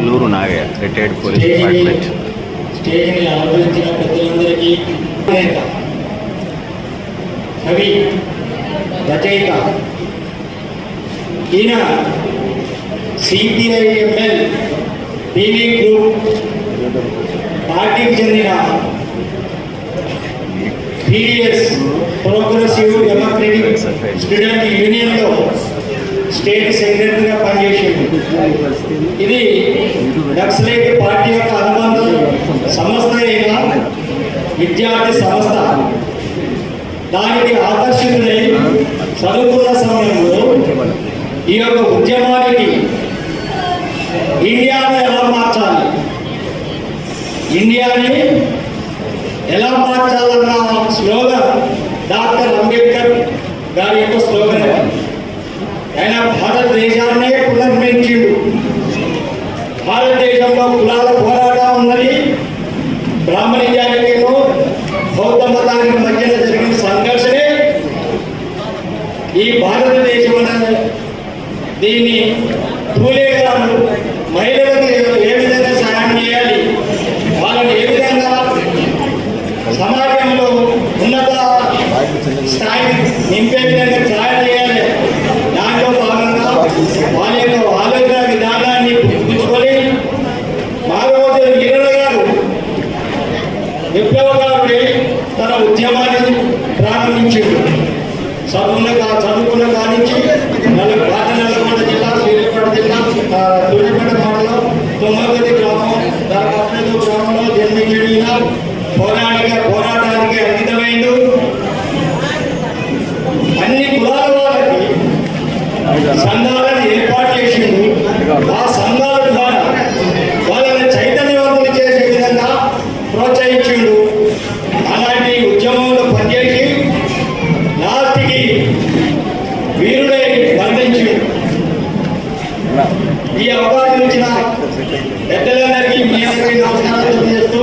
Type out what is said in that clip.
Kolluru Nagaiah retired police department స్టేజ్ని ఆలోచించిన పెద్దలందరికీ కవి రచయిత ఈయన సిపిఐఎంఎల్ టీవీ గ్రూప్ పార్టీకి చెందిన పీడిఎస్ ప్రోగ్రెసివ్ డెమోక్రటిక్ స్టూడెంట్ యూనియన్లో స్టేట్ సెక్రటరీగా పనిచేసింది. ఇది నక్సలైట్ పార్టీ యొక్క అనుబంధ సంస్థ అయిన విద్యార్థి సంస్థ. దానికి ఆకర్షితులై చదువుకున్న సమయంలో ఈ యొక్క ఉద్యమానికి ఇండియాను ఎలా మార్చాలి? ఇండియాని ఎలా మార్చాలన్న స్లోగన్ డాక్టర్ అంబేద్కర్ గారి యొక్క స్లోగన్ ఆయన భారతదేశాన్నే పునర్మించిండు భారతదేశంలో కులాల పోరాటం ఉన్నది బ్రాహ్మణిజానికేమో బౌద్ధ మతానికి మధ్యన జరిగిన సంఘర్షణే ఈ భారతదేశం అనే దీన్ని పూలే గారు మహిళలకు ఏ విధంగా సహాయం చేయాలి? వాళ్ళని ఏ విధంగా సమాజంలో ఉన్నత స్థాయి నింపే విధంగా సహాయం చేయాలి? వాళ్ళ యొక్క ఆలోచన విధానాన్ని పుట్టించుకొని మాధవోదయ వీరణ గారు విప్లవకారుడై తన ఉద్యమాన్ని ప్రారంభించాడు. చదువులు కా చదువుకున్న కానించి సంఘాలను ఏర్పాటు చేసిండు ఆ సంఘాల ద్వారా వాళ్ళని చైతన్యవంతులు చేసే విధంగా ప్రోత్సహించిండు అలాంటి ఉద్యమంలో పనిచేసి లాస్ట్కి వీరుడై మరణించిండు ఈ అవకాశం ఇచ్చిన పెద్దలందరికీ మీ అందరికీ నమస్కారాలు తెలియజేస్తూ